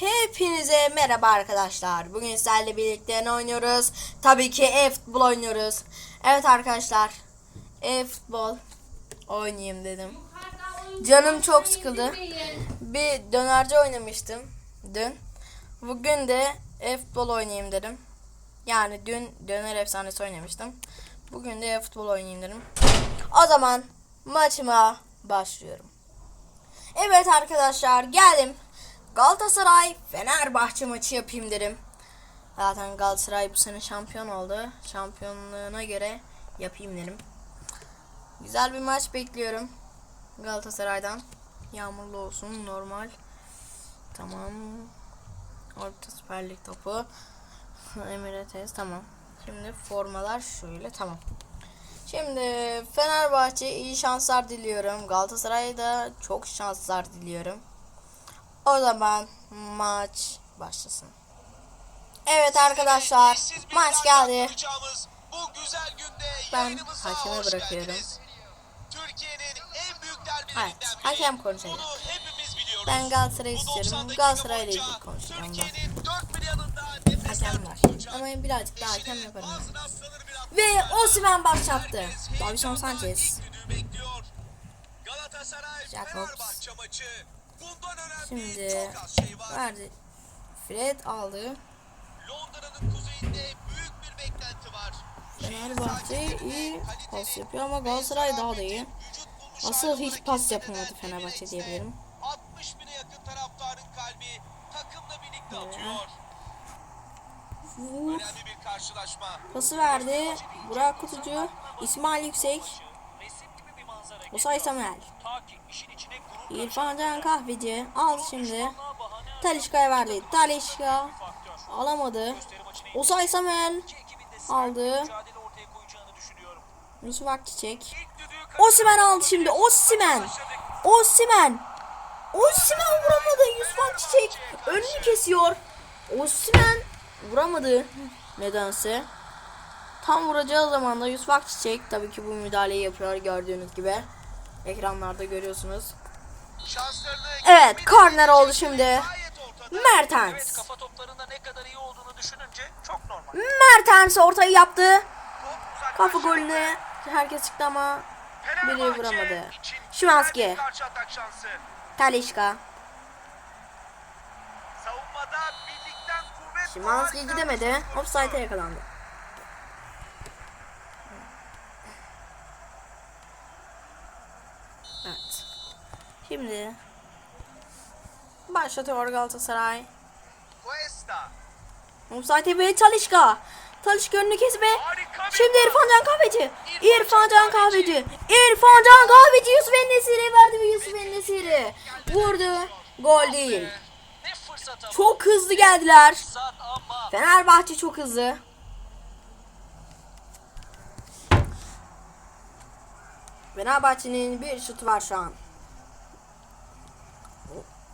Hepinize merhaba arkadaşlar. Bugün sizlerle birlikte ne oynuyoruz? Tabii ki e-futbol oynuyoruz. Evet arkadaşlar. E-futbol oynayayım dedim. Canım çok sıkıldı. Bir dönerci oynamıştım dün. Bugün de e-futbol oynayayım dedim. Yani dün döner efsanesi oynamıştım. Bugün de e-futbol oynayayım dedim. O zaman maçıma başlıyorum. Evet arkadaşlar geldim. Galatasaray Fenerbahçe maçı yapayım dedim. Zaten Galatasaray bu sene şampiyon oldu. Şampiyonluğuna göre yapayım dedim. Güzel bir maç bekliyorum. Galatasaray'dan. Yağmurlu olsun normal. Tamam. Orta Süper Lig topu. Emirates tamam. Şimdi formalar şöyle tamam. Şimdi Fenerbahçe iyi şanslar diliyorum. Galatasaray'da çok şanslar diliyorum. O zaman maç başlasın. Evet arkadaşlar maç geldi. Bu güzel günde Ben hakeme bırakıyorum. geldiniz. Türkiye'nin en büyük derbilerinden Evet, hakem konuşacak. Ben Galatasaray'ı Bu istiyorum. 90 dakika Galatasaray'la boyunca ilgili konuşacağım ben. Hakem var. Ama birazcık daha hakem yaparım. atma. Ve Osimhen başlattı. Davison Sanchez. Galatasaray Jacobs. Şimdi şey verdi. Fred aldı. Londra'nın kuzeyinde büyük bir beklenti var. Fenerbahçe iyi pas yapıyor ama Galatasaray daha da iyi. Asıl hiç pas yapamadı Fenerbahçe diyebilirim. 60 bine yakın taraftarın kalbi takımla birlikte atıyor. Vur. Önemli bir karşılaşma. Pası verdi. Burak Kutucu. İsmail Yüksek. Osay Samuel. İrfan Can Kahveci. Al şimdi. Talişka'ya verdi. Talişka. Alamadı. Osay Samuel. Aldı. Yusuf Akçiçek. Osimen aldı şimdi. Osimen. Osimen. Osimen vuramadı. Yusuf Akçiçek. Önünü kesiyor. Osimen vuramadı. Nedense. Tam vuracağı zaman da Yusuf Akçiçek tabii ki bu müdahaleyi yapıyor gördüğünüz gibi. Ekranlarda görüyorsunuz. Evet, korner oldu şimdi. Mertens. Evet kafa toplarında ne kadar iyi olduğunu düşününce çok normal. Mertens ortayı yaptı. Kafa golüne herkes çıktı ama biri vuramadı. Şimanski. Talişka. Şimanski gidemedi. Offside'e yakalandı. Evet. Şimdi başlatıyor Galatasaray. Cuesta. Offside ve Talişka. Talişka önünü kesme. Şimdi. İrfan Can Kahveci. İrfan Can Kahveci. İrfan Can Kahveci Yusuf Ennesiri verdi ve Yusuf Ennesiri vurdu. Gol değil. Çok hızlı geldiler. Fenerbahçe çok hızlı. Fenerbahçe'nin bir şutu var şu an.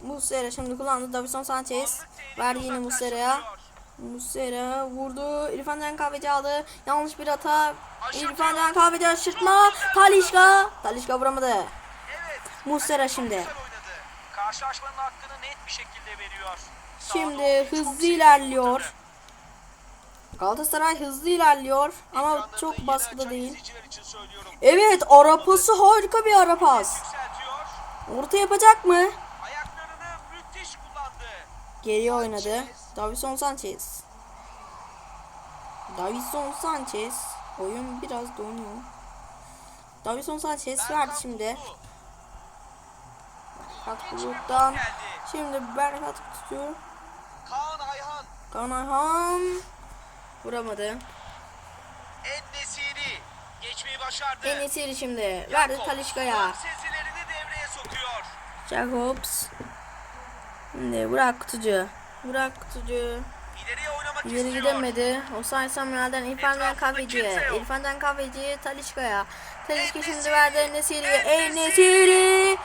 Muslera şimdi kullandı. Davison Sanchez verdi yine Muslera'ya. Muslera vurdu. İrfan Can Kahveci aldı. Yanlış bir hata. İrfan Can Kahveci aşırtma. Talişka. Talişka vuramadı. Evet. Muslera şimdi. Karşılaşmanın hakkını net bir şekilde veriyor. Şimdi hızlı ilerliyor. Galatasaray hızlı ilerliyor ama çok baskıda değil. Evet arapası harika bir arapas. Orta yapacak mı? Geriye oynadı. Davison Sanchez. Davison Sanchez. Oyun biraz donuyor. Davison Sanchez verdi şimdi. Berkat Bulut'tan. Şimdi Berkat tutuyor. Kaan Ayhan. Kaan Ayhan. Vuramadı. En-Nesiri geçmeyi başardı. Enesiri şimdi. Verdi Talişka'ya. Sezilerini devreye sokuyor. Jacobs. Şimdi Burak Kutucu. Burak Kutucu. İleriye oynamak İleri istiyor. gidemedi. Osay Samuel'den İrfan'dan Kahveci'ye. İrfan'dan Kahveci'ye Talişka'ya. Talişka şimdi verdi Nesiri'ye. En-Nesyri. En-Nesiri.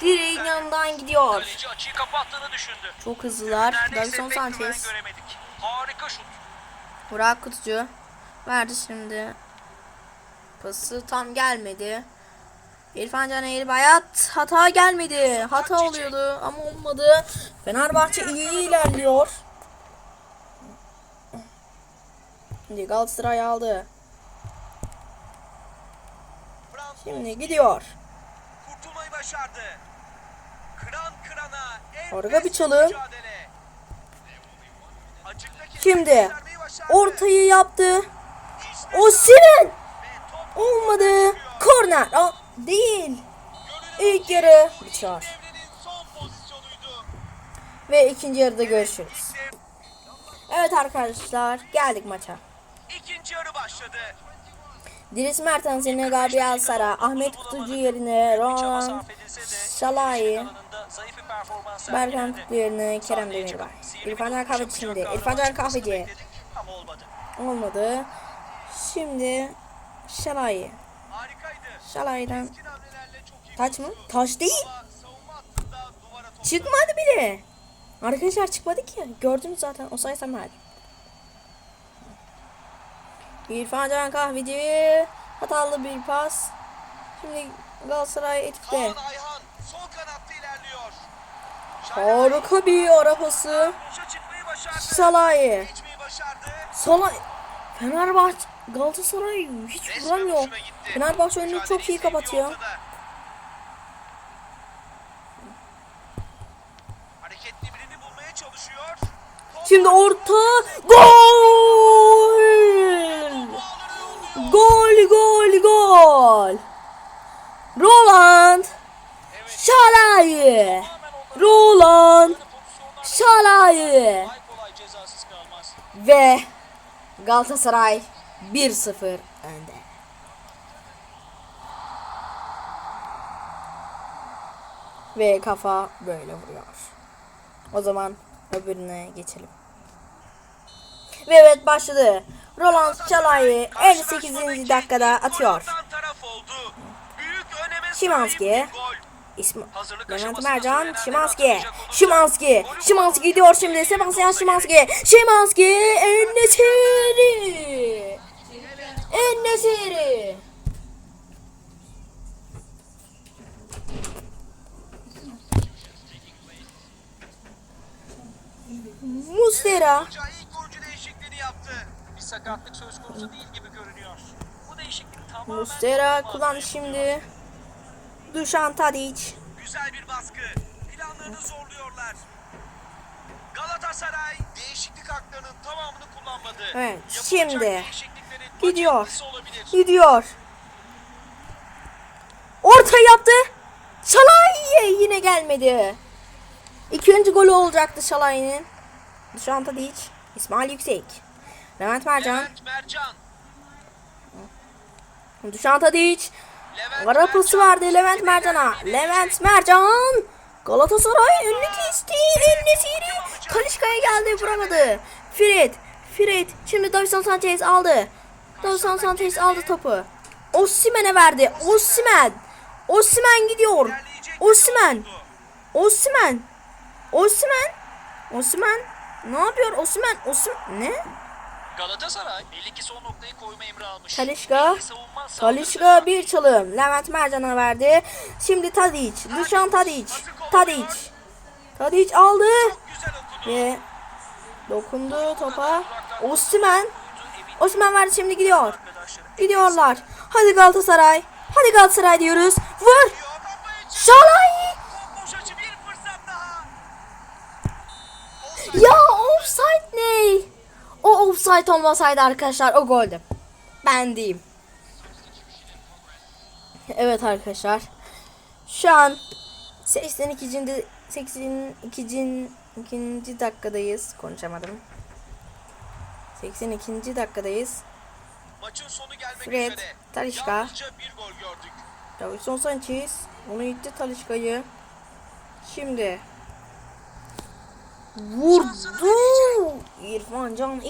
Direğin yanından gidiyor. Kaleci açıyı kapattığını düşündü. Çok hızlılar. Davison Sanchez. göremedik. Harika şut. Burak Kutucu. Verdi şimdi. Pası tam gelmedi. İrfan Can Eğribayat hata gelmedi. Hata oluyordu ama olmadı. Fenerbahçe iyi ilerliyor. Şimdi Galatasaray aldı. Şimdi gidiyor. kurtulmayı başardı. Kıran kırana Orada bir çalım. Şimdi ortayı yaptı. Ve top olmadı. Korner. Değil. İlk yarı bitiyor. Ve ikinci yarıda görüşürüz. Evet arkadaşlar geldik maça. ikinci yarı başladı. Deniz Mertens yerine Gabriel Sara, Ahmet Kutucu yerine Roland performans Berkan. Kutlu yerine Kerem Demirbay. İrfan topçu şimdi. İrfan Ama olmadı. Şimdi Şalai. İyi taç mı? Taç değil. Çıkmadı bile. Arkadaşlar çıkmadı ki. Gördünüz zaten. O sayı Samer. İrfan Can Kahveci. Hatalı bir pas. Şimdi Galatasaray etkide. Harika bir ara pası. Salah'ı. Salah. Fenerbahçe Galatasaray hiç vuramıyor. Fenerbahçe oyunu çok iyi kapatıyor. sevdiği ortada. Hareketli birini bulmaya çalışıyor. Top Şimdi orta gol! Gol gol gol! Roland. Şalay! Roland Şalay! Ve Galatasaray 1-0 önde. Ve kafa böyle vuruyor. O zaman öbürüne geçelim. Ve evet başladı. Roland Çalay'ı 58. dakikada atıyor. Şimanski. İsmi Levent Mercan, Şimanski, Şimanski, Şimanski gidiyor şimdi. Sebastian Şimanski, Şimanski, Ennesiri, Ennesiri. Mustera, ilk oyuncu değişikliğini yaptı. Bir sakatlık söz konusu değil gibi görünüyor. Bu değişiklik tamamen Mustera adına şimdi. Dušan Tadić, Güzel bir baskı. Planlarını zorluyorlar. Galatasaray değişiklik haklarının tamamını kullanmadı. Evet, Yapılacak şimdi değişikliklerin gidiyor. olabilir. gidiyor. Orta yaptı. Şalay yine gelmedi. İkinci golü olacaktı Şalay'ın. Dušan Tadić, İsmail Yüksek, Levent Mercan, Levent Mercan. Dušan Tadić, Levent Ara pası Mercan. verdi Levent Mercan'a. Levent Mercan. Galatasaray önünü kesti. Enesiri. Kalişka'ya geldi vuramadı. Fred. Fred. Şimdi Davison Sanchez aldı. Davison Sanchez aldı topu. Osimhen'e verdi. Osimhen. Osimhen gidiyor. Oldu. Osimhen. Osimhen. Osimhen. Ne yapıyor Osimhen? Osimhen. Ne? Galatasaray belli ki son noktayı koyma emri almış. Talişka. Talişka bir çalım. Levent Mercan'a verdi. Şimdi Tadic. Dušan Tadic. Tadic. Tadic aldı. Ve dokundu topa. Osimhen. Osimhen verdi şimdi gidiyor. Gidiyorlar. Hadi Galatasaray. Hadi Galatasaray diyoruz. Vur. Diyor, kafayı çek- Şalay. Bomboş açı bir fırsat daha. Ya offside ne? O offside olmasaydı arkadaşlar o goldü. Ben diyeyim. Evet arkadaşlar. Şu an 82. 82. ikinci dakikadayız. Konuşamadım. 82. dakikadayız. Maçın sonu gelmek Fred, üzere. Gördük. Davison Sanchez. Onu itti Talişka'yı. Şimdi vurdu. İrfan Can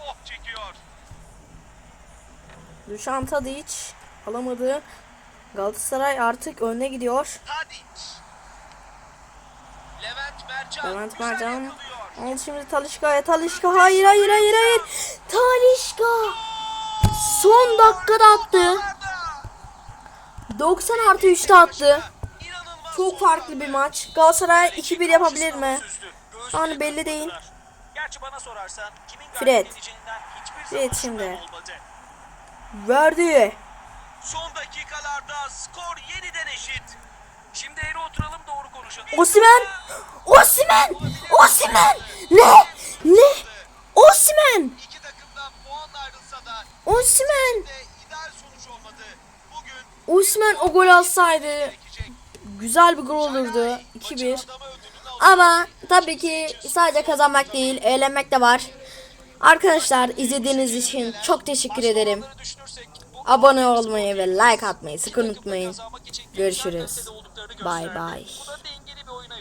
oh çekiyor. Dušan Tadić alamadı. Galatasaray artık önde gidiyor. Tadic. Levent Mercan. Levent Mercan aldı şimdi Talişka'ya. Talişka hayır hayır hayır hayır. Talişka son dakikada attı. Arda. 90 artı 3'te attı. Çok farklı bir maç. Galatasaray 2-1 yapabilir mi? Gözleri belli değil. kapattılar. Gerçi bana sorarsan kimin Fred. Fred şimdi. Verdi. Son dakikalarda skor yeniden eşit. Şimdi eğri oturalım doğru konuşalım. Osimen. Osimen. Osimen. Ne? Ne? Osimen. İki takımdan puanla ayrılsa da Osimen. Osimen o gol alsaydı. Güzel bir gol olurdu. 2-1. Maçın adamı ödülünü alacak. Ama tabii ki sadece kazanmak değil, eğlenmek de var. Arkadaşlar izlediğiniz için çok teşekkür ederim. Abone olmayı ve like atmayı sakın unutmayın. Görüşürüz. Bay bay.